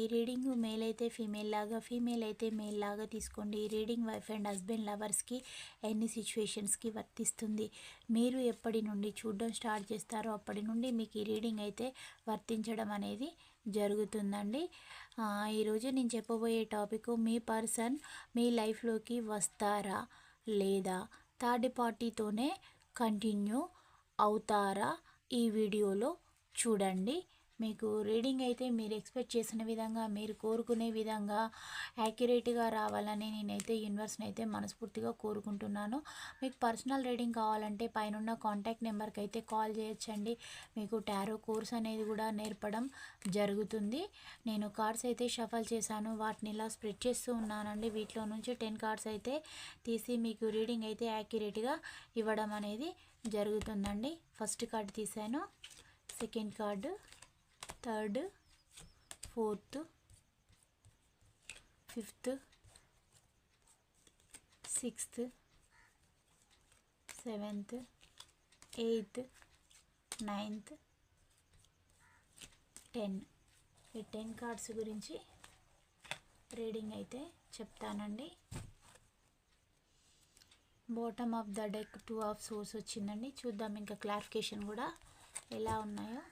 ఈ reading male అయితే female లాగా ఫీమేల్ అయితే మేల్ లాగా తీసుకోండి. ఈ రీడింగ్ వైఫ్ అండ్ హస్బెండ్ లవర్స్కి ఎన్ని సిచ్యువేషన్స్కి వర్తిస్తుంది మీరు ఎప్పటి నుండి చూడడం స్టార్ట్ చేస్తారో అప్పటి నుండి మీకు ఈ రీడింగ్ అయితే వర్తించడం అనేది జరుగుతుందండి. ఈరోజు నేను చెప్పబోయే టాపిక్ మీ పర్సన్ మీ లైఫ్లోకి వస్తారా లేదా? థర్డ్ పార్టీతోనే కంటిన్యూ అవుతారా? ఈ వీడియోలో చూడండి. మీకు రీడింగ్ అయితే మీరు ఎక్స్పెక్ట్ చేసిన విధంగా మీరు కోరుకునే విధంగా యాక్యురేట్గా రావాలని నేనైతే యూనివర్స్ని అయితే మనస్ఫూర్తిగా కోరుకుంటున్నాను. మీకు పర్సనల్ రీడింగ్ కావాలంటే పైన కాంటాక్ట్ నెంబర్కి అయితే కాల్ చేయొచ్చండి. మీకు టారో కోర్స్ అనేది కూడా నేర్పడం జరుగుతుంది. నేను కార్డ్స్ అయితే షఫల్ చేశాను. వాటిని ఇలా స్ప్రెడ్ చేస్తూ ఉన్నానండి. వీటిలో నుంచి టెన్ కార్డ్స్ అయితే తీసి మీకు రీడింగ్ అయితే యాక్యురేట్గా ఇవ్వడం అనేది జరుగుతుందండి. ఫస్ట్ కార్డ్ తీసాను second card. Third fourth fifth sixth seventh eighth ninth ten. ఈ టెన్ కార్డ్స్ గురించి రీడింగ్ అయితే చెప్తానండి. Bottom of the deck two of swords వచ్చిందండి. చూద్దాం ఇంకా క్లారిఫికేషన్ కూడా ఎలా ఉన్నాయో.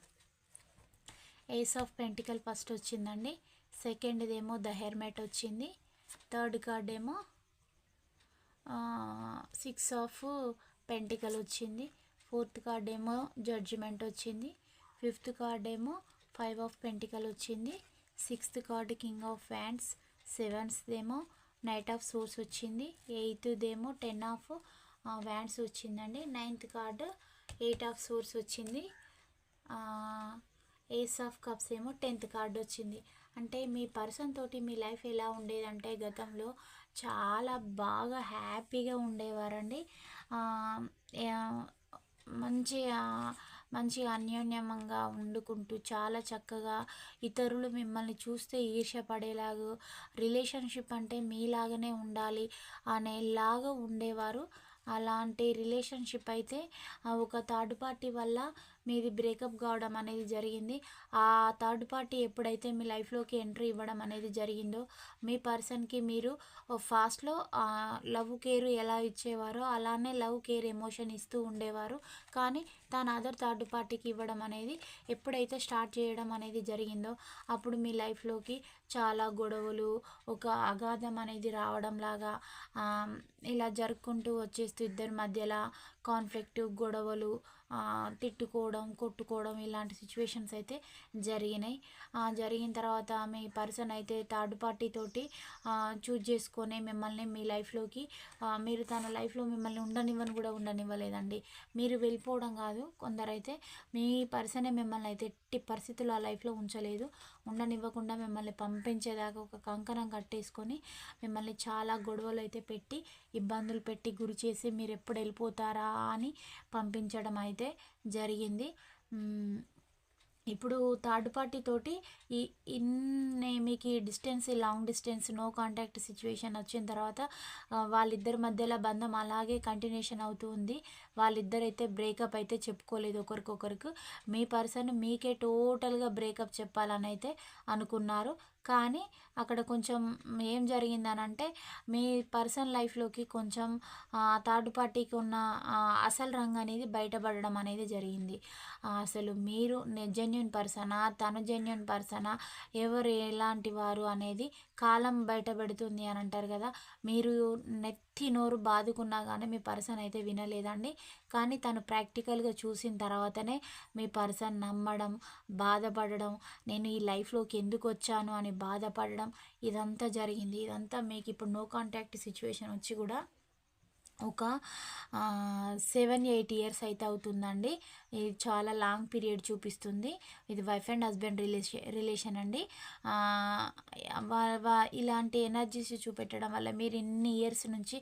ఏస్ ఆఫ్ పెంటికల్ ఫస్ట్ వచ్చిందండి. సెకండ్ది ఏమో ద హెర్మెట్ వచ్చింది. థర్డ్ కార్డ్ ఏమో సిక్స్ ఆఫ్ పెంటికల్ వచ్చింది. ఫోర్త్ కార్డ్ ఏమో జడ్జిమెంట్ వచ్చింది. ఫిఫ్త్ కార్డ్ ఏమో ఫైవ్ ఆఫ్ పెంటికల్ వచ్చింది. Sixth card king of wands సెవెన్స్దేమో ఏమో నైట్ ఆఫ్ సోర్స్ వచ్చింది ఎయిత్దేమో టెన్ ఆఫ్ వ్యాండ్స్ వచ్చిందండి. Ninth card eight of swords వచ్చింది. ఏస్ ఆఫ్ కప్స్ ఏమో టెన్త్ కార్డు వచ్చింది. అంటే మీ పర్సన్ తోటి మీ లైఫ్ ఎలా ఉండేదంటే గతంలో చాలా బాగా హ్యాపీగా ఉండేవారండి. మంచిగా మంచి మంచిగా అన్యోన్యంగా వండుకుంటూ చాలా చక్కగా ఇతరులు మిమ్మల్ని చూస్తే ఈర్ష్యపడేలాగా రిలేషన్షిప్ అంటే మీలాగానే ఉండాలి అనేలాగా ఉండేవారు. అలాంటి రిలేషన్షిప్ అయితే ఒక థర్డ్ పార్టీ వల్ల మీది బ్రేకప్ కావడం అనేది జరిగింది. ఆ థర్డ్ పార్టీ ఎప్పుడైతే మీ లైఫ్లోకి ఎంట్రీ ఇవ్వడం అనేది జరిగిందో మీ పర్సన్కి మీరు ఫాస్ట్లో లవ్ కేర్ ఎలా ఇచ్చేవారో అలానే లవ్ కేర్ ఎమోషన్ ఇస్తూ ఉండేవారు. కానీ తాను అదర్ థర్డ్ పార్టీకి ఇవ్వడం అనేది ఎప్పుడైతే స్టార్ట్ చేయడం అనేది జరిగిందో అప్పుడు మీ లైఫ్లోకి చాలా గొడవలు ఒక అగాధం అనేది రావడం లాగా ఇలా జరుపుకుంటూ వచ్చేస్తూ ఇద్దరి మధ్యలో కాన్ఫ్లిక్ట్ గొడవలు తిట్టుకోవడం కొట్టుకోవడం ఇలాంటి సిచ్యువేషన్స్ అయితే జరిగినాయి. జరిగిన తర్వాత మీ పర్సన్ అయితే థర్డ్ పార్టీ తోటి చూజ్ చేసుకొని మిమ్మల్ని మీ లైఫ్లోకి మీరు తన లైఫ్లో మిమ్మల్ని ఉండనివ్వని కూడా ఉండనివ్వలేదండి. మీరు వెళ్ళిపోవడం కాదు కొందరైతే మీ పర్సనే మిమ్మల్ని అయితే ఎట్టి పరిస్థితుల్లో ఆ లైఫ్లో ఉంచలేదు. ఉండనివ్వకుండా మిమ్మల్ని పంపించేదాకా ఒక కంకణం కట్టేసుకొని మిమ్మల్ని చాలా గొడవలు అయితే పెట్టి ఇబ్బందులు పెట్టి గురి చేసి మీరు ఎప్పుడు వెళ్ళిపోతారా అని పంపించడం అయితే జరిగింది. ఇప్పుడు థర్డ్ పార్టీ తోటి ఈ ఇన్ని మీకు ఈ డిస్టెన్స్ ఈ long distance no contact situation వచ్చిన తర్వాత వాళ్ళిద్దరి మధ్యలో బంధం అలాగే కంటిన్యూషన్ అవుతూ ఉంది. వాళ్ళిద్దరైతే బ్రేకప్ అయితే చెప్పుకోలేదు ఒకరికొకరికి. మీ పర్సన్ మీకే టోటల్గా బ్రేకప్ చెప్పాలని అయితే అనుకున్నారు. కానీ అక్కడ కొంచెం ఏం జరిగిందనంటే మీ పర్సన్ లైఫ్లోకి కొంచెం థర్డ్ పార్టీకి ఉన్న అసలు రంగు అనేది బయటపడడం అనేది జరిగింది. అసలు మీరు జెన్యున్ పర్సనా తను జెన్యున్ పర్సనా ఎవరు ఎలాంటి వారు అనేది కాలం బయటపెడుతుంది అని అంటారు కదా మీరు నెత్తి నోరు బాదుకున్నా కానీ మీ పర్సన్ అయితే వినలేదండి. కానీ తను ప్రాక్టికల్గా చూసిన తర్వాతనే మీ పర్సన్ నమ్మడం బాధపడడం నేను ఈ లైఫ్లోకి ఎందుకు వచ్చాను అని బాధపడడం ఇదంతా జరిగింది. ఇదంతా మీకు ఇప్పుడు నో కాంటాక్ట్ సిచ్యువేషన్ వచ్చి కూడా ఒక సెవెన్ ఎయిట్ ఇయర్స్ అయితే అవుతుందండి. ఇది చాలా లాంగ్ పీరియడ్ చూపిస్తుంది. ఇది wife and husband relation relation అండి. ఇలాంటి ఎనర్జీస్ చూపెట్టడం వల్ల మీరు ఇన్ని ఇయర్స్ నుంచి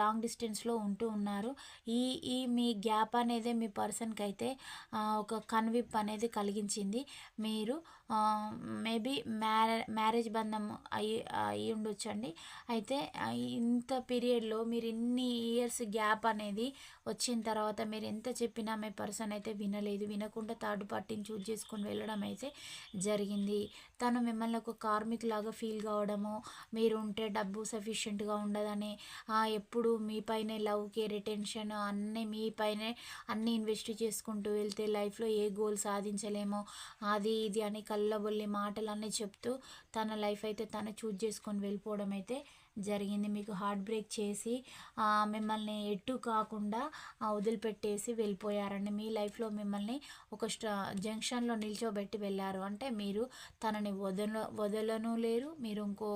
లాంగ్ డిస్టెన్స్లో ఉంటూ ఉన్నారు. ఈ ఈ మీ గ్యాప్ అనేది మీ పర్సన్కి అయితే ఒక కన్విప్ అనేది కలిగించింది. మీరు మేబీ మ్యారే మ్యారేజ్ బంధం అయి అయి ఉండొచ్చండి. అయితే ఇంత పీరియడ్లో మీరు ఇన్ని ఇయర్స్ గ్యాప్ అనేది వచ్చిన తర్వాత మీరు ఎంత చెప్పినా మీ పర్సన్ అయితే వినలేదు. వినకుండా థర్డ్ పార్టీని చూజ్ చేసుకొని వెళ్ళడం అయితే జరిగింది. తను మిమ్మల్ని ఒక కార్మిక్ లాగా ఫీల్ కావడము మీరు ఉంటే డబ్బు సఫిషియెంట్గా ఉండదని ఎప్పుడు మీపైనే లవ్ కేర్ అటెన్షన్ అన్నీ మీపైనే అన్నీ ఇన్వెస్ట్ చేసుకుంటూ వెళ్తే లైఫ్లో ఏ గోల్ సాధించలేమో అది ఇది అని కళ్ళబొల్లి మాటలన్నీ చెప్తూ తన లైఫ్ అయితే తను చూజ్ చేసుకొని వెళ్ళిపోవడం అయితే జరిగింది. మీకు హార్ట్ బ్రేక్ చేసి మిమ్మల్ని ఎటు కాకుండా వదిలిపెట్టేసి వెళ్ళిపోయారండి. మీ లైఫ్లో మిమ్మల్ని ఒక స్ట జంక్షన్లో నిల్చోబెట్టి వెళ్ళారు. అంటే మీరు తనని వదల వదలను లేరు. మీరు ఇంకో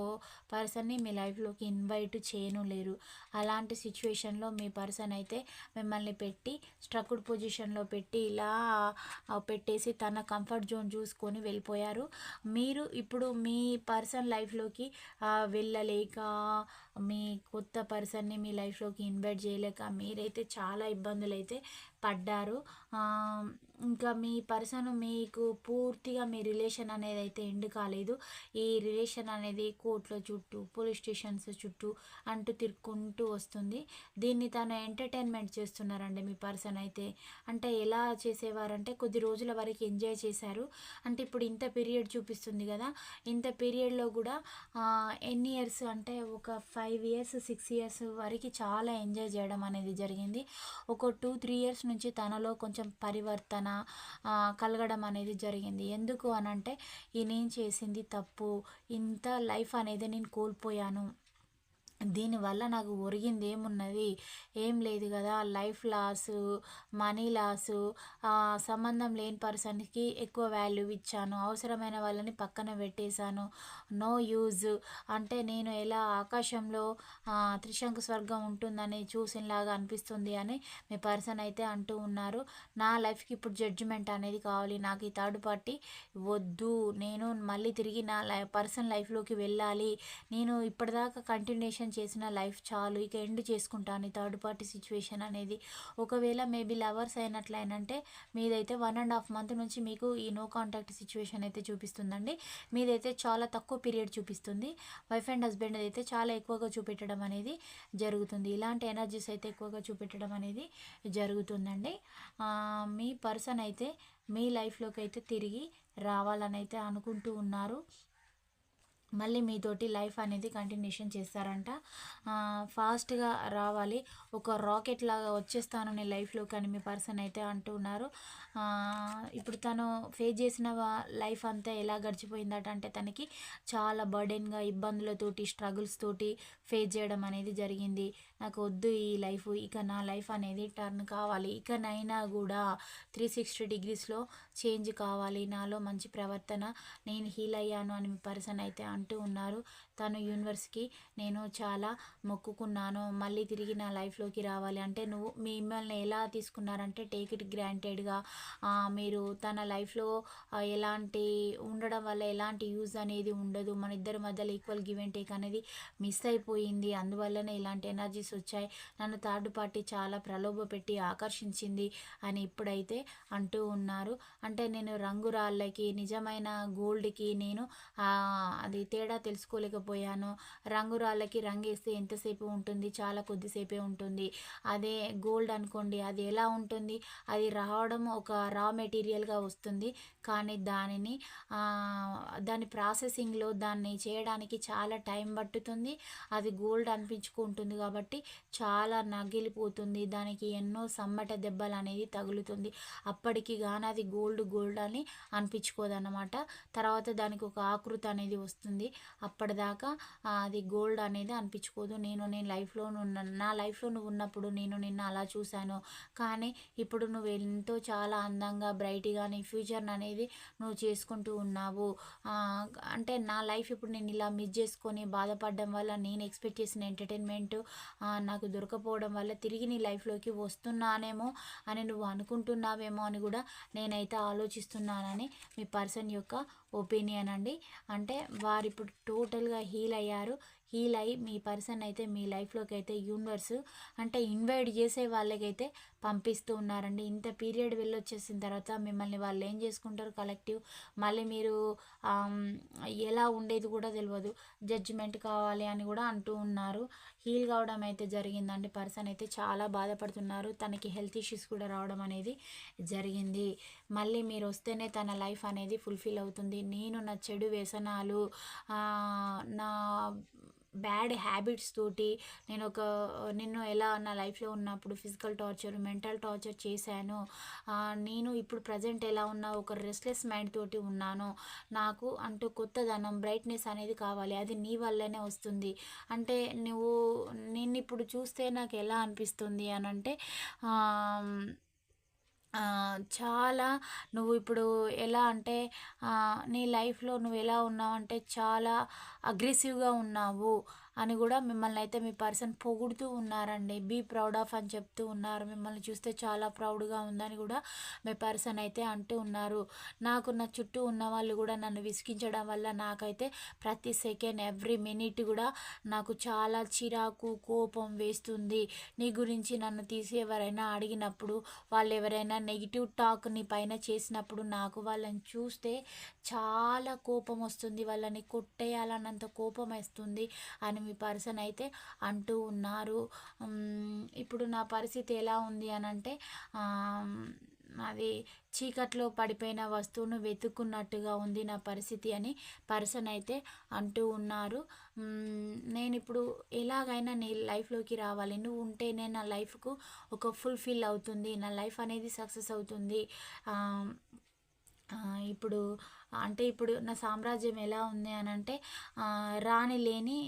పర్సన్ని మీ లైఫ్లోకి ఇన్వైట్ చేయను లేరు. అలాంటి సిచ్యువేషన్లో మీ పర్సన్ అయితే మిమ్మల్ని పెట్టి స్ట్రక్డ్ పొజిషన్లో పెట్టి ఇలా పెట్టేసి తన కంఫర్ట్ జోన్ చూసుకొని వెళ్ళిపోయారు. మీరు ఇప్పుడు మీ పర్సన్ లైఫ్లోకి వెళ్ళలేక వెళ్ళలేక మీ కొత్త పర్సన్ని మీ లైఫ్లోకి ఇన్వైట్ చేయలేక మీరైతే చాలా ఇబ్బందులు అయితే పడ్డారు ఇంకా మీ పర్సన్ మీకు పూర్తిగా మీ రిలేషన్ అనేది అయితే ఎండ్ కాలేదు. ఈ రిలేషన్ అనేది కోర్టుల చుట్టూ పోలీస్ స్టేషన్స్ చుట్టూ అంటూ తిరుక్కుంటూ వస్తుంది. దీన్ని తను ఎంటర్టైన్మెంట్ చేస్తున్నారండి మీ పర్సన్ అయితే. అంటే ఎలా చేసేవారంటే కొద్ది రోజుల వరకు ఎంజాయ్ చేశారు. అంటే ఇప్పుడు ఇంత పీరియడ్ చూపిస్తుంది కదా. ఇంత పీరియడ్లో కూడా ఎన్ని ఇయర్స్ అంటే ఒక five five years six years వరకు చాలా ఎంజాయ్ చేయడం అనేది జరిగింది. ఒక టూ త్రీ ఇయర్స్ నుంచి తనలో కొంచెం పరివర్తన కలగడం అనేది జరిగింది. ఎందుకు అని అంటే ఈ నేను చేసింది తప్పు ఇంత లైఫ్ అనేది నేను కోల్పోయాను. దీనివల్ల నాకు ఒరిగింది ఏమున్నది? ఏం లేదు కదా. లైఫ్ లాసు మనీ లాసు సంబంధం లేని పర్సన్కి ఎక్కువ వాల్యూ ఇచ్చాను. అవసరమైన వాళ్ళని పక్కన పెట్టేశాను. No use. అంటే నేను ఎలా ఆకాశంలో త్రిశంకు స్వర్గం ఉంటుందని చూసినలాగా అనిపిస్తుంది అని మీ పర్సన్ అయితే అంటూ ఉన్నారు. నా లైఫ్కి ఇప్పుడు జడ్జిమెంట్ అనేది కావాలి. నాకు ఈ థర్డ్ పార్టీ వద్దు. నేను మళ్ళీ తిరిగి నా లై పర్సన్ లైఫ్లోకి వెళ్ళాలి. నేను ఇప్పటిదాకా కంటిన్యూషన్ చేసి చేసిన లైఫ్ చాలు ఇక ఎండ్ చేసుకుంటాను థర్డ్ పార్టీ సిచ్యువేషన్ అనేది. ఒకవేళ మేబీ లవర్స్ అయినట్లయినంటే మీదైతే వన్ అండ్ హాఫ్ మంత్ నుంచి మీకు ఈ నో కాంటాక్ట్ సిచ్యువేషన్ అయితే చూపిస్తుందండి. మీదైతే చాలా తక్కువ పీరియడ్ చూపిస్తుంది. వైఫ్ అండ్ హస్బెండ్ అయితే చాలా ఎక్కువగా చూపెట్టడం అనేది జరుగుతుంది. ఇలాంటి ఎనర్జీస్ అయితే ఎక్కువగా చూపెట్టడం అనేది జరుగుతుందండి. మీ పర్సన్ అయితే మీ లైఫ్లోకి అయితే తిరిగి రావాలని అయితే అనుకుంటూ ఉన్నారు. మళ్ళీ మీతోటి లైఫ్ అనేది కంటిన్యూషన్ చేస్తారంట. ఫాస్ట్గా రావాలి. ఒక రాకెట్ లాగా వచ్చేస్తాను నేను లైఫ్లో కానీ మీ పర్సన్ అయితే అంటున్నారు. ఇప్పుడు తను ఫేస్ చేసిన లైఫ్ అంతా ఎలా గడిచిపోయిందట అంటే తనకి చాలా బర్డెన్గా ఇబ్బందులతోటి స్ట్రగుల్స్ తోటి ఫేస్ చేయడం అనేది జరిగింది. నాకు వద్దు ఈ లైఫ్ ఇక నా లైఫ్ అనేది టర్న్ కావాలి. ఇకనైనా కూడా త్రీ సిక్స్టీ డిగ్రీస్లో చేంజ్ కావాలి. నాలో మంచి ప్రవర్తన నేను హీల్ అయ్యాను అని పర్సన్ అయితే అంటూ ఉన్నారు. తను యూనివర్స్కి నేను చాలా మొక్కుకున్నాను. మళ్ళీ తిరిగి నా లైఫ్లోకి రావాలి. అంటే నువ్వు మిమ్మల్ని ఎలా తీసుకున్నారంటే టేక్ ఇట్ గ్రాంటెడ్గా మీరు తన లైఫ్లో ఎలాంటి ఉండడం వల్ల ఎలాంటి యూజ్ అనేది ఉండదు. మన ఇద్దరి మధ్యలో ఈక్వల్ గివ్ అండ్ టేక్ అనేది మిస్ అయిపోయింది. అందువల్లనే ఇలాంటి ఎనర్జీస్ వచ్చాయి. నన్ను థర్డ్ పార్టీ చాలా ప్రలోభ పెట్టి ఆకర్షించింది అని ఇప్పుడైతే అంటూ ఉన్నారు. అంటే నేను రంగురాళ్ళకి నిజమైన గోల్డ్కి నేను అది తేడా పోయాను రంగురాళ్ళకి రంగేస్తే ఎంతసేపు ఉంటుంది? చాలా కొద్దిసేపే ఉంటుంది. అదే గోల్డ్ అనుకోండి అది ఎలా ఉంటుంది? అది రావడం ఒక రా మెటీరియల్గా వస్తుంది. కానీ దానిని దాని ప్రాసెసింగ్లో దాన్ని చేయడానికి చాలా టైం పట్టుతుంది. అది గోల్డ్ అనిపించుకుంటుంది కాబట్టి చాలా నగిలిపోతుంది. దానికి ఎన్నో సమ్మట దెబ్బలు అనేది తగులుతుంది. అప్పటికి కానీ అది గోల్డ్ గోల్డ్ అని అనిపించుకోదన్నమాట. తర్వాత దానికి ఒక ఆకృతి అనేది వస్తుంది. అప్పటిదాకా దాకా అది గోల్డ్ అనేది అనిపించుకోదు. నేను నేను లైఫ్లో ఉన్న నా లైఫ్లో నువ్వు ఉన్నప్పుడు నేను నిన్ను అలా చూశాను. కానీ ఇప్పుడు నువ్వు ఎంతో చాలా అందంగా బ్రైట్గా నీ ఫ్యూచర్ అనేది నువ్వు చేసుకుంటూ ఉన్నావు. అంటే నా లైఫ్ ఇప్పుడు నేను ఇలా మిస్ చేసుకొని బాధపడడం వల్ల నేను ఎక్స్పెక్ట్ చేసిన ఎంటర్టైన్మెంట్ నాకు దొరకపోవడం వల్ల తిరిగి నీ లైఫ్లోకి వస్తున్నానేమో అని నువ్వు అనుకుంటున్నావేమో అని కూడా నేనైతే ఆలోచిస్తున్నానని మీ పర్సన్ యొక్క ఒపీనియన్ అండి. అంటే వారు ఇప్పుడు టోటల్గా హీల్ అయ్యారు హీల్ లైఫ్ మీ పర్సన్ అయితే మీ లైఫ్లోకి అయితే యూనివర్స్ అంటే ఇన్వైట్ చేసే వాళ్ళకైతే పంపిస్తూ ఉన్నారండి. ఇంత పీరియడ్ వెళ్ళొచ్చేసిన తర్వాత మిమ్మల్ని వాళ్ళు ఏం చేసుకుంటారు? కలెక్టివ్ మళ్ళీ మీరు ఎలా ఉండేది కూడా తెలియదు జడ్జిమెంట్ కావాలి అని కూడా అంటూ ఉన్నారు. హీల్ కావడం అయితే జరిగిందండి. పర్సన్ అయితే చాలా బాధపడుతున్నారు. తనకి హెల్త్ ఇష్యూస్ కూడా రావడం అనేది జరిగింది. మళ్ళీ మీరు వస్తేనే తన లైఫ్ అనేది ఫుల్ఫిల్ అవుతుంది. నేను నా చెడు వ్యసనాలు నా బ్యాడ్ హ్యాబిట్స్ తోటి నేను ఒక నిన్ను ఎలా నా లైఫ్లో ఉన్నప్పుడు ఫిజికల్ టార్చర్ మెంటల్ టార్చర్ చేశాను. నేను ఇప్పుడు ప్రజెంట్ ఎలా ఉన్నా ఒక రెస్ట్లెస్ మైండ్ తోటి ఉన్నాను. నాకు అంటూ కొత్తదనం బ్రైట్నెస్ అనేది కావాలి. అది నీ వల్లనే వస్తుంది. అంటే నువ్వు నిన్ను ఇప్పుడు చూస్తే నాకు ఎలా అనిపిస్తుంది అని అంటే చాలా నువ్వు ఇప్పుడు ఎలా అంటే నీ లైఫ్లో నువ్వు ఎలా ఉన్నావు అంటే చాలా అగ్రెసివ్గా ఉన్నావు. అని కూడా మిమ్మల్ని అయితే మీ పర్సన్ పొగుడుతూ ఉన్నారండి. బీ ప్రౌడ్ ఆఫ్ అని చెప్తూ ఉన్నారు. మిమ్మల్ని చూస్తే చాలా ప్రౌడ్గా ఉందని కూడా మీ పర్సన్ అయితే అంటూ ఉన్నారు. నాకు నా చుట్టూ ఉన్న వాళ్ళు కూడా నన్ను విసిగించడం వల్ల నాకైతే ప్రతి సెకండ్ ఎవ్రీ మినిట్ కూడా నాకు చాలా చిరాకు కోపం వేస్తుంది. నీ గురించి నన్ను తీసి ఎవరైనా అడిగినప్పుడు వాళ్ళు ఎవరైనా నెగిటివ్ టాక్ నీ పైన చేసినప్పుడు నాకు వాళ్ళని చూస్తే చాలా కోపం వస్తుంది. వాళ్ళని కొట్టేయాలన్నంత కోపం వస్తుంది అని మీ పర్సన్ అయితే అంటూ ఉన్నారు. ఇప్పుడు నా పరిస్థితి ఎలా ఉంది అని అంటే అది చీకట్లో పడిపోయిన వస్తువును వెతుక్కున్నట్టుగా ఉంది నా పరిస్థితి అని పర్సన్ అయితే అంటూ ఉన్నారు. నేను ఇప్పుడు ఎలాగైనా నీ లైఫ్లోకి రావాలి. నువ్వు ఉంటేనే నా లైఫ్కు ఒక ఫుల్ఫిల్ అవుతుంది. నా లైఫ్ అనేది సక్సెస్ అవుతుంది. ఇప్పుడు అంటే ఇప్పుడు నా సామ్రాజ్యం ఎలా ఉంది అని అంటే రాణి లేని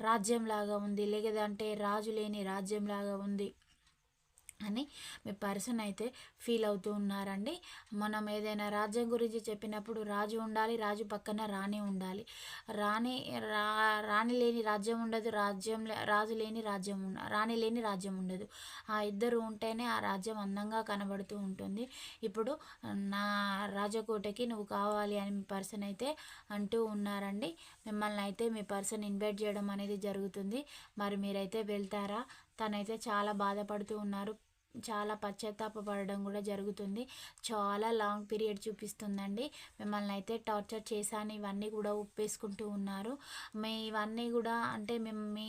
రాజ్యం లాగా ఉంది. లేదంటే రాజు లేని రాజ్యం లాగా ఉంది. అని మీ పర్సన్ అయితే ఫీల్ అవుతూ ఉన్నారండి. మనం ఏదైనా రాజ్యం గురించి చెప్పినప్పుడు రాజు ఉండాలి రాజు పక్కన రాణి ఉండాలి. రాణి రా రాణి లేని రాజ్యం ఉండదు రాజ్యం రాజు లేని రాజ్యం రాణి లేని రాజ్యం ఉండదు. ఆ ఇద్దరు ఉంటేనే ఆ రాజ్యం అందంగా కనబడుతూ ఉంటుంది. ఇప్పుడు నా రాజకోటకి నువ్వు కావాలి అని మీ పర్సన్ అయితే అంటూ ఉన్నారండి. మిమ్మల్ని అయితే మీ పర్సన్ ఇన్వైట్ చేయడం అనేది జరుగుతుంది. మరి మీరైతే వెళ్తారా? తనైతే చాలా బాధపడుతూ ఉన్నారు. చాలా పశ్చాత్తాపడడం కూడా జరుగుతుంది. చాలా లాంగ్ పీరియడ్ చూపిస్తుందండి. మిమ్మల్ని అయితే టార్చర్ చేశాను ఇవన్నీ కూడా ఉప్పేసుకుంటూ ఉన్నారు. మీ ఇవన్నీ కూడా అంటే మేము మీ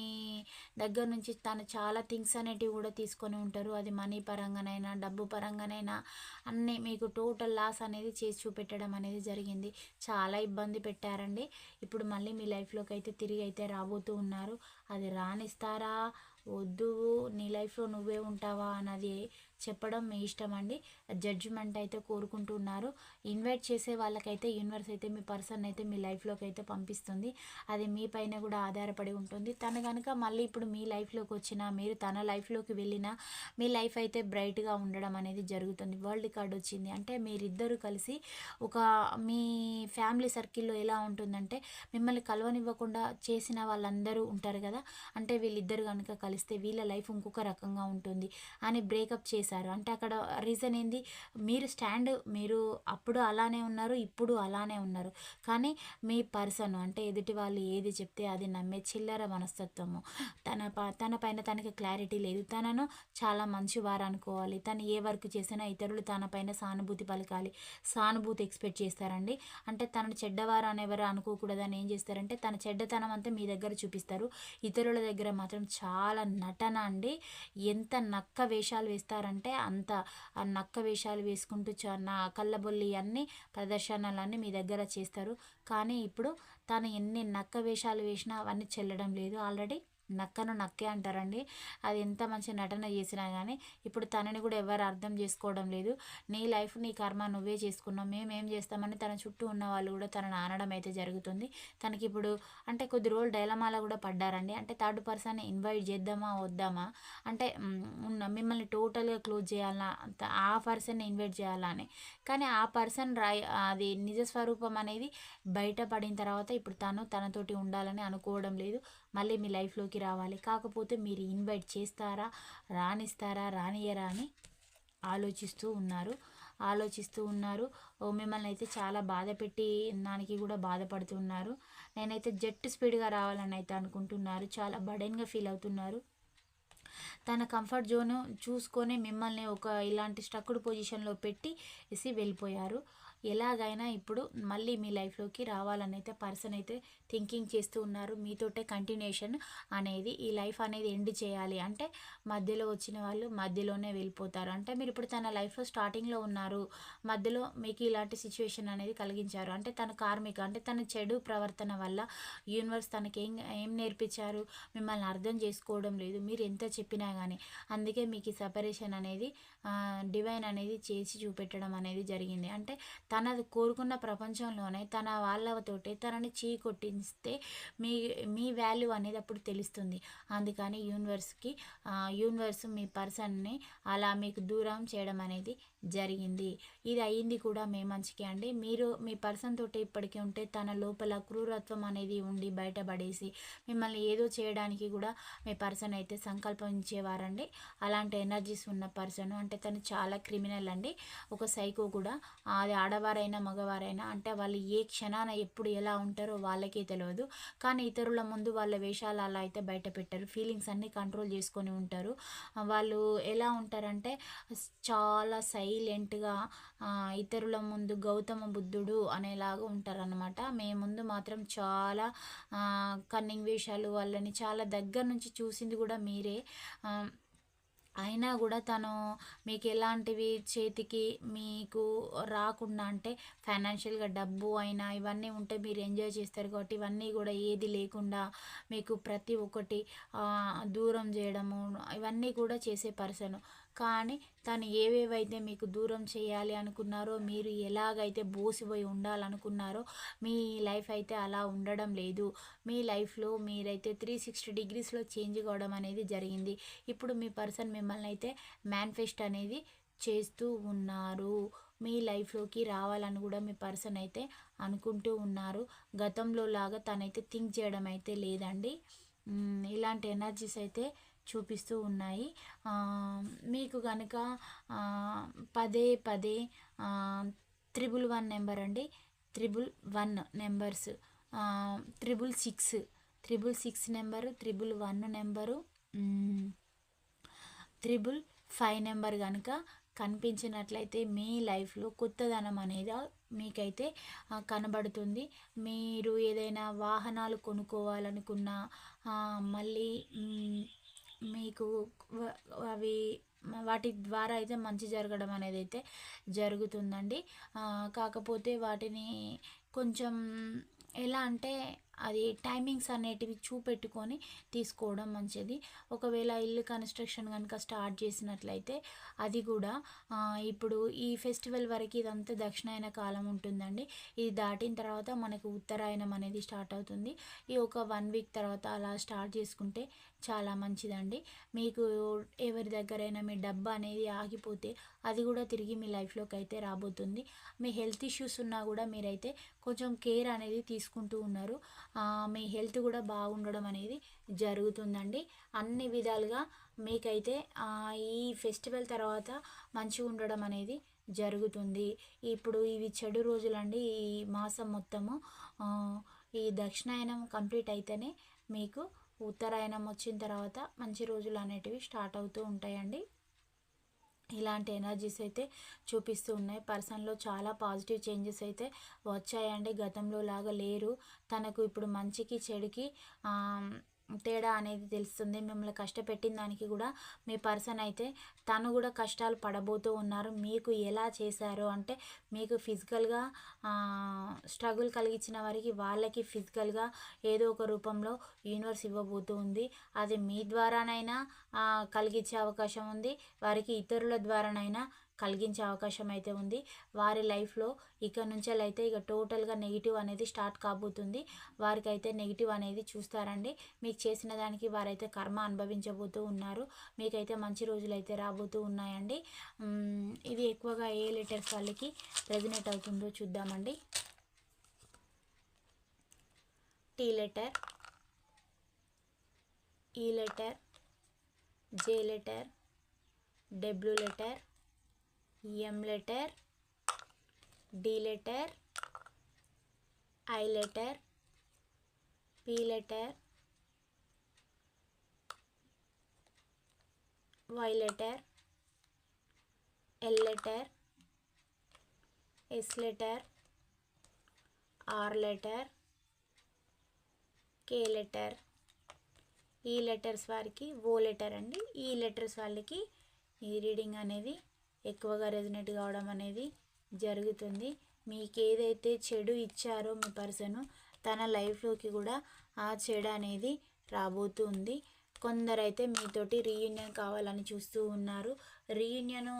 దగ్గర నుంచి తను చాలా థింగ్స్ అనేటివి కూడా తీసుకొని ఉంటారు. అది మనీ పరంగానైనా డబ్బు పరంగానైనా అన్నీ మీకు టోటల్ లాస్ అనేది చేసి చూపెట్టడం అనేది జరిగింది. చాలా ఇబ్బంది పెట్టారండి. ఇప్పుడు మళ్ళీ మీ లైఫ్లోకి అయితే తిరిగి అయితే రాబోతూ ఉన్నారు. అది రానిస్తారా వద్దు నీ లైఫ్లో నువ్వే ఉంటావా? అన్నది చెప్పడం మీ ఇష్టం అండి జడ్జిమెంట్ అయితే కోరుకుంటున్నారు. ఇన్వైట్ చేసే వాళ్ళకైతే యూనివర్స్ అయితే మీ పర్సన్ అయితే మీ లైఫ్లోకి అయితే పంపిస్తుంది. అది మీ పైన కూడా ఆధారపడి ఉంటుంది. తను కనుక మళ్ళీ ఇప్పుడు మీ లైఫ్లోకి వచ్చినా మీరు తన లైఫ్లోకి వెళ్ళినా మీ లైఫ్ అయితే బ్రైట్గా ఉండడం అనేది జరుగుతుంది. వరల్డ్ కార్డ్ వచ్చింది. అంటే మీరిద్దరూ కలిసి ఒక మీ ఫ్యామిలీ సర్కిల్లో ఎలా ఉంటుందంటే మిమ్మల్ని కలవనివ్వకుండా చేసిన వాళ్ళందరూ ఉంటారు కదా? అంటే వీళ్ళిద్దరు కనుక కలిస్తే వీళ్ళ లైఫ్ ఇంకొక రకంగా ఉంటుంది. అని బ్రేకప్ చేసి చేశారు. అంటే అక్కడ రీజన్ ఏంది? మీరు స్టాండ్ మీరు అప్పుడు అలానే ఉన్నారు ఇప్పుడు అలానే ఉన్నారు. కానీ మీ పర్సన్ అంటే ఎదుటి వాళ్ళు ఏది చెప్తే అది నమ్మే చిల్లర మనస్తత్వము. తన తన పైన తనకి క్లారిటీ లేదు. తనను చాలా మంచివారు అనుకోవాలి. తను ఏ వర్క్ చేసినా ఇతరులు తన పైన సానుభూతి పలకాలి. సానుభూతి ఎక్స్పెక్ట్ చేస్తారండి. అంటే తనను చెడ్డవారు అనేవారు అనుకోకూడదని ఏం చేస్తారంటే తన చెడ్డతనం అంతా మీ దగ్గర చూపిస్తారు. ఇతరుల దగ్గర మాత్రం చాలా నటన అండి. ఎంత నక్క వేషాలు వేస్తారండి అంటే అంత నక్క వేషాలు వేసుకుంటూ నా కళ్ళబొల్లి అన్ని ప్రదర్శనలన్నీ మీ దగ్గర చేస్తారు. కానీ ఇప్పుడు తను ఎన్ని నక్క వేషాలు వేసినా అవన్నీ చెల్లడం లేదు. ఆల్రెడీ నక్కను నక్కే అంటారండి. అది ఎంత మంచి నటన చేసినా కానీ ఇప్పుడు తనని కూడా ఎవరు అర్థం చేసుకోవడం లేదు. నీ లైఫ్ నీ కర్మ నువ్వే చేసుకున్నావు. మేము ఏం చేస్తామని తన చుట్టూ ఉన్న వాళ్ళు కూడా తనను ఆనడం అయితే జరుగుతుంది. తనకి ఇప్పుడు అంటే కొద్ది రోజులు డైలమాలో కూడా పడ్డారండి. అంటే థర్డ్ పర్సన్ ఇన్వైట్ చేద్దామా వద్దామా? అంటే ఉన్న మిమ్మల్ని టోటల్గా క్లోజ్ చేయాలా ఆ పర్సన్ని ఇన్వైట్ చేయాలా అని కానీ ఆ పర్సన్ రాయ్ అది నిజ స్వరూపం అనేది బయటపడిన తర్వాత ఇప్పుడు తను తనతోటి ఉండాలని అనుకోవడం లేదు. మళ్ళీ మీ లైఫ్లోకి రావాలి. కాకపోతే మీరు ఇన్వైట్ చేస్తారా రానిస్తారా రానియరా అని ఆలోచిస్తూ ఉన్నారు. ఆలోచిస్తూ ఉన్నారు. మిమ్మల్ని అయితే చాలా బాధ పెట్టి దానికి కూడా బాధపడుతున్నారు నేనైతే జెట్ స్పీడ్గా రావాలని అయితే అనుకుంటున్నారు. చాలా బడెన్గా ఫీల్ అవుతున్నారు. తన కంఫర్ట్ జోన్ చూసుకొని మిమ్మల్ని ఒక ఇలాంటి స్ట్రక్డ్ పొజిషన్లో పెట్టి వెళ్ళిపోయారు. ఎలాగైనా ఇప్పుడు మళ్ళీ మీ లైఫ్లోకి రావాలని అయితే పర్సన్ అయితే థింకింగ్ చేస్తూ ఉన్నారు. మీతోటే కంటిన్యూషన్ అనేది ఈ లైఫ్ అనేది ఎండ్ చేయాలి. అంటే మధ్యలో వచ్చిన వాళ్ళు మధ్యలోనే వెళ్ళిపోతారు. అంటే మీరు ఇప్పుడు తన లైఫ్లో స్టార్టింగ్లో ఉన్నారు. మధ్యలో మీకు ఇలాంటి సిచ్యువేషన్ అనేది కలిగించారు. అంటే తన కార్మిక అంటే తన చెడు ప్రవర్తన వల్ల యూనివర్స్ తనకి ఏం ఏం నేర్పించారు? మిమ్మల్ని అర్థం చేసుకోవడం లేదు. మీరు ఎంత చెప్పినా కానీ అందుకే మీకు ఈ సపరేషన్ అనేది డివైన్ అనేది చేసి చూపెట్టడం అనేది జరిగింది. అంటే తనది కోరుకున్న ప్రపంచంలోనే తన వాళ్ళతోటే తనని చీ కొట్టిస్తే మీ మీ వాల్యూ అనేది అప్పుడు తెలుస్తుంది. అందుకని యూనివర్స్కి యూనివర్స్ మీ పర్సన్ని అలా మీకు దూరం చేయడం అనేది జరిగింది. ఇది అయ్యింది కూడా మీ మంచికి అండి. మీరు మీ పర్సన్ తోటి ఇప్పటికీ ఉంటే తన లోపల క్రూరత్వం అనేది ఉండి బయటపడేసి మిమ్మల్ని ఏదో చేయడానికి కూడా మీ పర్సన్ అయితే సంకల్పించేవారండి అలాంటి ఎనర్జీస్ ఉన్న పర్సన్. అంటే తను చాలా క్రిమినల్ అండి. ఒక సైకో కూడా. అది ఆడవారైనా మగవారైనా అంటే వాళ్ళు ఏ క్షణాన ఎప్పుడు ఎలా ఉంటారో వాళ్ళకే తెలియదు కానీ ఇతరుల ముందు వాళ్ళ వేషాలు అలా అయితే బయట పెట్టారు ఫీలింగ్స్ అన్నీ కంట్రోల్ చేసుకొని ఉంటారు. వాళ్ళు ఎలా ఉంటారంటే చాలా సై సైలెంట్గా ఇతరుల ముందు గౌతమ బుద్ధుడు అనేలాగా ఉంటారనమాట మే ముందు మాత్రం చాలా కన్నింగ్ వేషాలు వాళ్ళని చాలా దగ్గర నుంచి చూసింది కూడా మీరే. అయినా కూడా తను మీకు ఎలాంటివి చేతికి మీకు రాకుండా అంటే ఫైనాన్షియల్గా డబ్బు అయినా ఇవన్నీ ఉంటే మీరు ఎంజాయ్ చేస్తారు కాబట్టి ఇవన్నీ కూడా ఏది లేకుండా మీకు ప్రతి ఒక్కటి దూరం చేయడము ఇవన్నీ కూడా చేసే పర్సన్. కానీ తను ఏవేవైతే మీకు దూరం చేయాలి అనుకున్నారో మీరు ఎలాగైతే బోసిపోయి ఉండాలనుకున్నారో మీ లైఫ్ అయితే అలా ఉండడం లేదు. మీ లైఫ్లో మీరైతే త్రీ సిక్స్టీ డిగ్రీస్లో చేంజ్ కావడం అనేది జరిగింది. ఇప్పుడు మీ పర్సన్ మిమ్మల్ని అయితే మేనిఫెస్ట్ అనేది చేస్తూ ఉన్నారు. మీ లైఫ్లోకి రావాలని కూడా మీ పర్సన్ అయితే అనుకుంటూ ఉన్నారు. గతంలో లాగా తనైతే థింక్ చేయడం అయితే లేదండి. ఇలాంటి ఎనర్జీస్ అయితే చూపిస్తూ ఉన్నాయి. మీకు కనుక పదే పదే త్రిబుల్ వన్ నెంబర్ అండి. Triple one numbers. Triple six. Triple six number triple one number triple five number కనుక కనిపించినట్లయితే మీ లైఫ్లో కొత్తదనం అనేది మీకైతే కనబడుతుంది. మీరు ఏదైనా వాహనాలు కొనుక్కోవాలనుకున్న మళ్ళీ మీకు అవి వాటి ద్వారా అయితే మంచి జరగడం అనేది అయితే జరుగుతుందండి. కాకపోతే వాటిని కొంచెం ఎలా అంటే అది టైమింగ్స్ అనేటివి చూపెట్టుకొని తీసుకోవడం మంచిది. ఒకవేళ ఇల్లు కన్స్ట్రక్షన్ కనుక స్టార్ట్ చేసినట్లయితే అది కూడా ఇప్పుడు ఈ ఫెస్టివల్ వరకు ఇదంతా దక్షిణాయన కాలం ఉంటుందండి. ఇది దాటిన తర్వాత మనకు ఉత్తరాయణం అనేది స్టార్ట్ అవుతుంది. ఈ ఒక వన్ వీక్ తర్వాత అలా స్టార్ట్ చేసుకుంటే చాలా మంచిదండి. మీకు ఎవరి దగ్గరైనా మీ డబ్బా అనేది ఆగిపోతే అది కూడా తిరిగి మీ లైఫ్లోకి అయితే రాబోతుంది. మీ హెల్త్ ఇష్యూస్ ఉన్నా కూడా మీరైతే కొంచెం కేర్ అనేది తీసుకుంటూ ఉన్నారు. మీ హెల్త్ కూడా బాగుండడం అనేది జరుగుతుందండి. అన్ని విధాలుగా మీకైతే ఈ ఫెస్టివల్ తర్వాత మంచిగా ఉండడం అనేది జరుగుతుంది. ఇప్పుడు ఇవి చెడు రోజులండి. ఈ మాసం మొత్తము ఈ దక్షిణాయనం కంప్లీట్ అయితేనే మీకు ఉత్తరాయణం వచ్చిన తర్వాత మంచి రోజులు అనేటివి స్టార్ట్ అవుతూ ఉంటాయండి. ఇలాంటి ఎనర్జీస్ అయితే చూపిస్తూ ఉన్నాయి. పర్సన్లో చాలా పాజిటివ్ చేంజెస్ అయితే వచ్చాయండి. గతంలో లాగా లేరు. తనకు ఇప్పుడు మంచికి చెడుకి తేడా అనేది తెలుస్తుంది. మిమ్మల్ని కష్టపెట్టిన దానికి కూడా మీ పర్సన్ అయితే తను కూడా కష్టాలు పడబోతూ ఉన్నారు. మీకు ఎలా చేశారు? అంటే మీకు ఫిజికల్గా స్ట్రగుల్ కలిగించిన వారికి వాళ్ళకి ఫిజికల్గా ఏదో ఒక రూపంలో యూనివర్స్ ఇవ్వబోతూ ఉంది. అది మీ ద్వారానైనా కలిగించే అవకాశం ఉంది. వారికి ఇతరుల ద్వారానైనా కలిగించే అవకాశం అయితే ఉంది. వారి లైఫ్లో ఇక నుంచి అయితే ఇక టోటల్గా నెగిటివ్ అనేది స్టార్ట్ కాబోతుంది. వారికైతే నెగిటివ్ అనేది చూస్తారండి. మీకు చేసిన దానికి వారైతే కర్మ అనుభవించబోతూ ఉన్నారు. మీకైతే మంచి రోజులు అయితే రాబోతూ ఉన్నాయండి. ఇది ఎక్కువగా ఏ లెటర్స్ వాళ్ళకి రెజినేట్ అవుతుందో చూద్దామండి. T letter E letter J letter W letter M letter D letter I letter P letter Y letter L letter S letter R letter K letter E letters వారికి ఓ లెటర్ అండి. ఈ letters వాళ్ళకి ఈ reading అనేది ఎక్కువగా resonate కావడం అనేది జరుగుతుంది. మీకు ఏదైతే చెడు ఇచ్చారో మీ పర్సన్ తన లైఫ్లోకి కూడా ఆ చెడు అనేది రాబోతుంది. కొందరైతే మీతోటి రీయూనియన్ కావాలని చూస్తూ ఉన్నారు. రీయూనియన్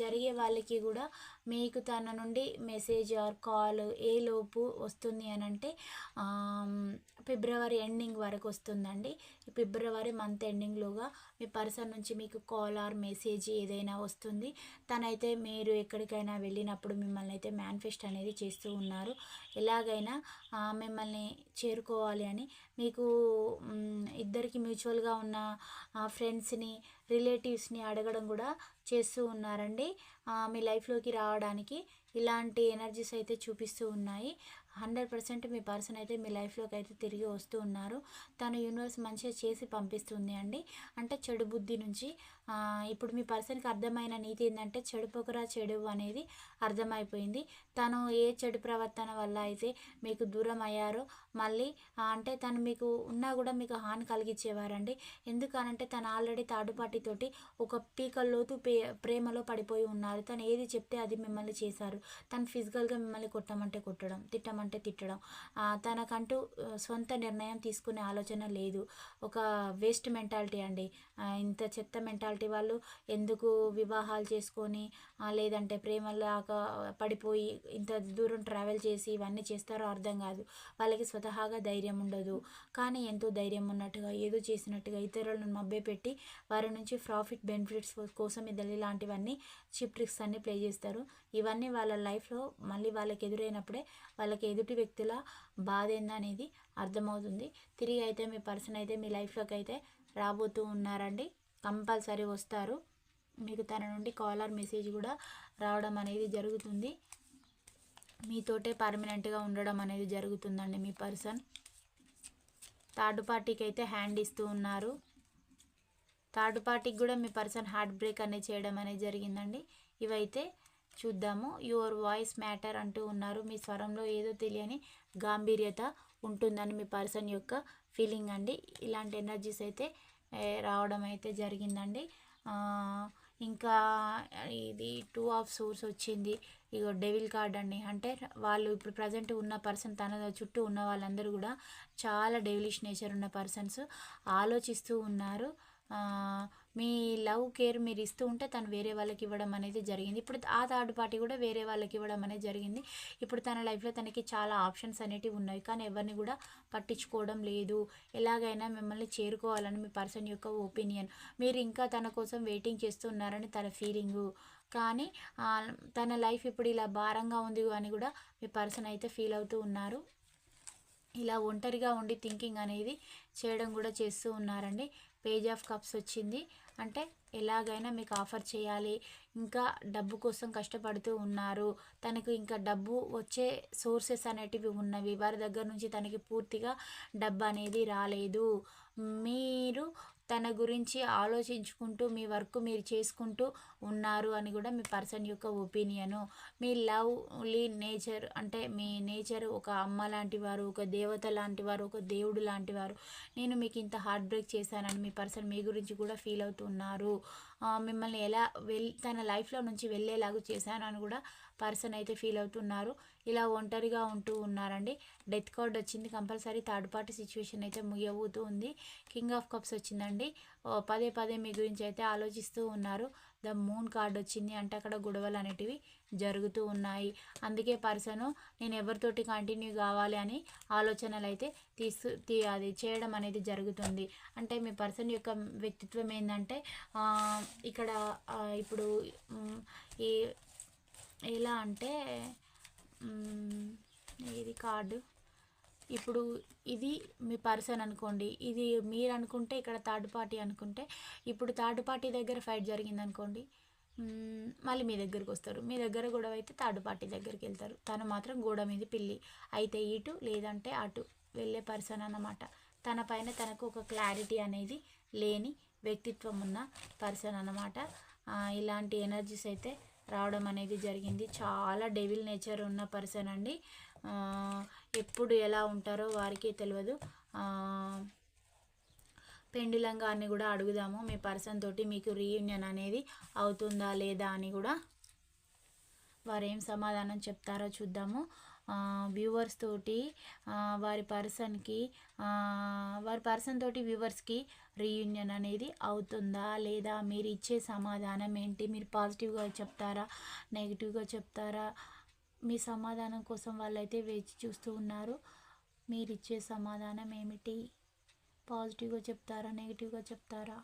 జరిగే వాళ్ళకి కూడా మీకు తన నుండి మెసేజ్ ఆర్ కాల్ ఏ లోపు వస్తుంది అని అంటే ఫిబ్రవరి ఎండింగ్ వరకు వస్తుందండి. ఫిబ్రవరి మంత్ ఎండింగ్లోగా మీ పర్సన్ నుంచి మీకు కాల్ ఆర్ మెసేజ్ ఏదైనా వస్తుంది. తనైతే మీరు ఎక్కడికైనా వెళ్ళినప్పుడు మిమ్మల్ని అయితే మేనిఫెస్ట్ అనేది చేస్తూ ఉన్నారు. ఎలాగైనా మిమ్మల్ని చేరుకోవాలి అని మీకు ఇద్దరికి మ్యూచువల్గా ఉన్న ఫ్రెండ్స్ని రిలేటివ్స్ని అడగడం కూడా చేస్తూ ఉన్నారండి. మీ లైఫ్లోకి రావడానికి ఇలాంటి ఎనర్జీస్ అయితే చూపిస్తూ ఉన్నాయి. హండ్రెడ్ పర్సెంట్ మీ పర్సన్ అయితే మీ లైఫ్లోకి అయితే తిరిగి వస్తూ ఉన్నారు. తను యూనివర్స్ మంచిగా చేసి పంపిస్తుంది అండి. అంటే చెడు బుద్ధి నుంచి ఇప్పుడు మీ పర్సన్కి అర్థమైన నీతి ఏంటంటే చెడు పొగరా చెడు అనేది అర్థమైపోయింది. తను ఏ చెడు ప్రవర్తన వల్ల అయితే మీకు దూరం అయ్యారో మళ్ళీ అంటే తను మీకు ఉన్నా కూడా మీకు హాని కలిగించేవారండి. ఎందుకనంటే తను ఆల్రెడీ థర్డ్ పార్టీతోటి ఒక పీకల్లోతు ప్రేమలో పడిపోయి ఉన్నారు. తను ఏది చెప్తే అది మిమ్మల్ని చేశారు. తను ఫిజికల్గా మిమ్మల్ని కొట్టమంటే కొట్టడం తిట్టమంటే తిట్టడం. తనకంటూ సొంత నిర్ణయం తీసుకునే ఆలోచన లేదు. ఒక వేస్ట్ మెంటాలిటీ అండి. ఇంత చెత్త మెంటాలిటీ వాళ్ళు ఎందుకు వివాహాలు చేసుకొని లేదంటే ప్రేమలాగా పడిపోయి ఇంత దూరం ట్రావెల్ చేసి ఇవన్నీ చేస్తారో అర్థం కాదు. వాళ్ళకి స్వతహాగా ధైర్యం ఉండదు. కానీ ఎంతో ధైర్యం ఉన్నట్టుగా ఏదో చేసినట్టుగా ఇతరులను మభ్యపెట్టి వారి నుంచి ప్రాఫిట్ బెనిఫిట్స్ కోసం ఇద్దరు ఇలాంటివన్నీ చిప్ ట్రిక్స్ అన్నీ ప్లే చేస్తారు. ఇవన్నీ వాళ్ళ లైఫ్లో మళ్ళీ వాళ్ళకి ఎదురైనప్పుడే వాళ్ళకి ఎదుటి వ్యక్తుల బాధ ఏందనేది అర్థమవుతుంది. తిరిగి అయితే మీ పర్సన్ అయితే మీ లైఫ్లోకి అయితే రాబోతూ ఉన్నారండి. కంపల్సరీ వస్తారు. మీకు తన నుండి కాలర్ మెసేజ్ కూడా రావడం అనేది జరుగుతుంది. మీతోటే పర్మనెంట్గా ఉండడం అనేది జరుగుతుందండి మీ పర్సన్. థర్డ్ పార్టీకి అయితే హ్యాండ్ ఇస్తూ ఉన్నారు. థర్డ్ పార్టీకి కూడా మీ పర్సన్ హార్ట్ బ్రేక్ అనేది చేయడం అనేది జరిగిందండి. ఇవైతే చూద్దాము. యువర్ వాయిస్ మ్యాటర్ అంటూ ఉన్నారు. మీ స్వరంలో ఏదో తెలియని గాంభీర్యత ఉంటుందని మీ పర్సన్ యొక్క ఫీలింగ్ అండి. ఇలాంటి ఎనర్జీస్ అయితే రావడం అయితే జరిగిందండి. ఇంకా ఇది టూ ఆఫ్ సోర్స్ వచ్చింది. ఇగో డెవిల్ కార్డ్ అండి. అంటే వాళ్ళు ఇప్పుడు ప్రజెంట్ ఉన్న పర్సన్ తన చుట్టూ ఉన్న వాళ్ళందరూ కూడా చాలా డెవిలిష్ నేచర్ ఉన్న పర్సన్స్ ఆలోచిస్తూ ఉన్నారు. మీ లవ్ కేర్ మీరు ఇస్తూ ఉంటే తను వేరే వాళ్ళకి ఇవ్వడం అనేది జరిగింది. ఇప్పుడు ఆ థర్డ్ పార్టీ కూడా వేరే వాళ్ళకి ఇవ్వడం అనేది జరిగింది. ఇప్పుడు తన లైఫ్లో తనకి చాలా ఆప్షన్స్ అనేటివి ఉన్నాయి. కానీ ఎవరిని కూడా పట్టించుకోవడం లేదు. ఎలాగైనా మిమ్మల్ని చేరుకోవాలని మీ పర్సన్ యొక్క ఒపీనియన్. మీరు ఇంకా తన కోసం వెయిటింగ్ చేస్తున్నారని తన ఫీలింగు. కానీ తన లైఫ్ ఇప్పుడు ఇలా భారంగా ఉంది అని కూడా మీ పర్సన్ అయితే ఫీల్ అవుతూ ఉన్నారు. ఇలా ఒంటరిగా ఉండి థింకింగ్ అనేది చేయడం కూడా చేస్తూ ఉన్నారండి. పేజ్ ఆఫ్ కప్స్ వచ్చింది. అంటే ఎలాగైనా మీకు ఆఫర్ చేయాలి. ఇంకా డబ్బు కోసం కష్టపడుతూ ఉన్నారు. తనకు ఇంకా డబ్బు వచ్చే సోర్సెస్ అనేటివి ఉన్నవి. వారి దగ్గర నుంచి తనకి పూర్తిగా డబ్బు అనేది రాలేదు. మీరు తన గురించి ఆలోచించుకుంటూ మీ వర్క్ మీరు చేసుకుంటూ ఉన్నారు అని కూడా మీ పర్సన్ యొక్క ఒపీనియను. మీ లవ్లీ నేచర్ అంటే మీ నేచర్ ఒక అమ్మ లాంటి వారు ఒక దేవత లాంటి వారు ఒక దేవుడు లాంటి వారు. నేను మీకు ఇంత హార్ట్ బ్రేక్ చేశానని మీ పర్సన్ మీ గురించి కూడా ఫీల్ అవుతున్నారు మిమ్మల్ని ఎలా వెల్ తన లైఫ్లో నుంచి వెళ్ళేలాగా చేశానని కూడా పర్సన్ అయితే ఫీల్ అవుతున్నారు. ఇలా ఒంటరిగా ఉంటూ ఉన్నారండి. డెత్ కార్డ్ వచ్చింది కంపల్సరీ. థర్డ్ పార్టీ సిచ్యువేషన్ అయితే ముగియబోతూ ఉంది. కింగ్ ఆఫ్ కప్స్ వచ్చిందండి. పదే పదే మీ గురించి అయితే ఆలోచిస్తూ ఉన్నారు. ద మూన్ కార్డ్ వచ్చింది అంటే అక్కడ గొడవలు అనేటివి జరుగుతూ ఉన్నాయి. అందుకే పర్సను నేను ఎవరితోటి కంటిన్యూ కావాలి అని ఆలోచనలు అయితే తీసు తీ అది చేయడం అనేది జరుగుతుంది. అంటే మీ పర్సన్ యొక్క వ్యక్తిత్వం ఏంటంటే ఇక్కడ ఇప్పుడు ఈ ఎలా అంటే ఇది కార్డు? ఇప్పుడు ఇది మీ పర్సన్ అనుకోండి ఇది మీరు అనుకుంటే ఇక్కడ థర్డ్ పార్టీ అనుకుంటే ఇప్పుడు థర్డ్ పార్టీ దగ్గర ఫైట్ జరిగింది అనుకోండి మళ్ళీ మీ దగ్గరకు వస్తారు. మీ దగ్గర గొడవ అయితే థర్డ్ పార్టీ దగ్గరికి వెళ్తారు. తను మాత్రం గోడ మీద పిల్లి. అయితే ఇటు లేదంటే అటు వెళ్ళే పర్సన్ అన్నమాట. తన పైన తనకు ఒక క్లారిటీ అనేది లేని వ్యక్తిత్వం ఉన్న పర్సన్ అన్నమాట. ఇలాంటి ఎనర్జీస్ అయితే రావడం అనేది జరిగింది. చాలా డెవిల్ నేచర్ ఉన్న పర్సన్ అండి. ఎప్పుడు ఎలా ఉంటారో వారికి తెలియదు పెండిలంగా అని కూడా అడుగుదాము. మీ పర్సన్ తోటి మీకు రీయూనియన్ అనేది అవుతుందా లేదా అని కూడా వారు ఏం సమాధానం చెప్తారో చూద్దాము. వ్యూవర్స్ తోటి వారి పర్సన్కి వారి పర్సన్ తోటి వ్యూవర్స్కి రీయూనియన్ అనేది అవుతుందా లేదా మీరు ఇచ్చే సమాధానం ఏంటి? మీరు పాజిటివ్గా చెప్తారా? నెగిటివ్గా చెప్తారా? మీ సమాధానం కోసం వాళ్ళైతే వేచి చూస్తూ ఉన్నారు. మీరు ఇచ్చే సమాధానం ఏమిటి? పాజిటివ్గా చెప్తారా? నెగిటివ్గా చెప్తారా?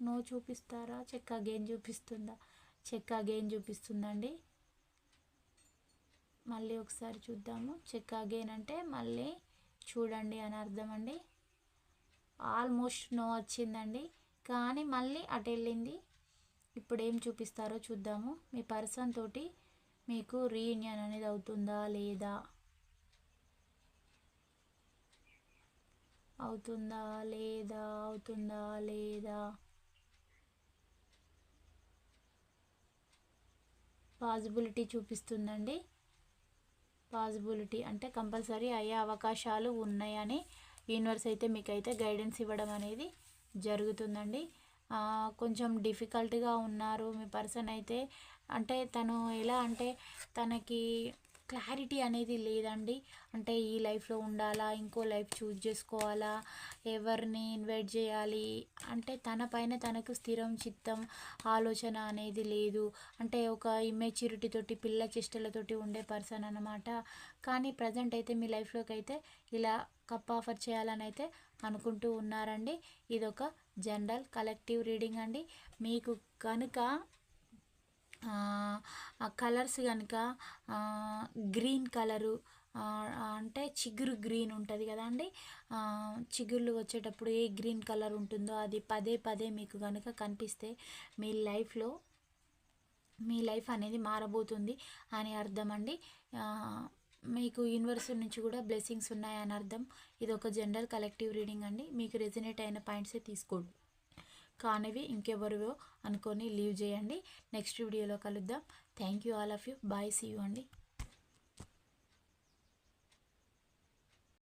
నో చూపిస్తారా? చెక్క అగైన్ చూపిస్తుందా? చెక్క అగైన్ చూపిస్తుందండి. మళ్ళీ ఒకసారి చూద్దాము. చెక్క అగైన్ అంటే మళ్ళీ చూడండి అని అర్థం అండి ఆల్మోస్ట్ నో వచ్చిందండి. కానీ మళ్ళీ అటు వెళ్ళింది. ఇప్పుడు ఏం చూపిస్తారో చూద్దాము. మీ పర్సన్ తోటి మీకు రీయూనియన్ అనేది అవుతుందా లేదా? అవుతుందా లేదా? అవుతుందా లేదా? పాజిబిలిటీ చూపిస్తుందండి. పాజిబిలిటీ అంటే కంపల్సరీ అయ్యే అవకాశాలు ఉన్నాయని యూనివర్స్ అయితే మీకైతే గైడెన్స్ ఇవ్వడం అనేది జరుగుతుందండి. కొంచెం డిఫికల్ట్గా ఉన్నారు మీ పర్సన్ అయితే. అంటే తను ఎలా అంటే తనకి క్లారిటీ అనేది లేదండి. అంటే ఈ లైఫ్లో ఉండాలా ఇంకో లైఫ్ చూజ్ చేసుకోవాలా ఎవరిని ఇన్వైట్ చేయాలి అంటే తన పైన తనకు స్థిరం చిత్తం ఆలోచన అనేది లేదు. అంటే ఒక ఇమ్మెచ్యూరిటీతోటి పిల్ల చేష్టలతోటి ఉండే పర్సన్ అనమాట కానీ ప్రజెంట్ అయితే మీ లైఫ్లోకి అయితే ఇలా కప్ ఆఫర్ చేయాలని అయితే అనుకుంటూ ఉన్నారండి. ఇది ఒక జనరల్ కలెక్టివ్ రీడింగ్ అండి. మీకు కనుక కలర్స్ కనుక గ్రీన్ కలరు అంటే చిగురు గ్రీన్ ఉంటుంది కదా అండి? చిగుర్లు వచ్చేటప్పుడు ఏ గ్రీన్ కలర్ ఉంటుందో అది పదే పదే మీకు కనుక కనిపిస్తే మీ లైఫ్లో మీ లైఫ్ అనేది మారబోతుంది అని అర్థం అండి. మీకు యూనివర్స్ నుంచి కూడా బ్లెస్సింగ్స్ ఉన్నాయని అర్థం. ఇది ఒక జనరల్ కలెక్టివ్ రీడింగ్ అండి. మీకు రెజినేట్ అయిన పాయింట్సే తీసుకోండి. కానివి ఇంకెవరివో అనుకొని లీవ్ చేయండి. నెక్స్ట్ వీడియోలో కలుద్దాం. Thank you all of you bye see you అండి.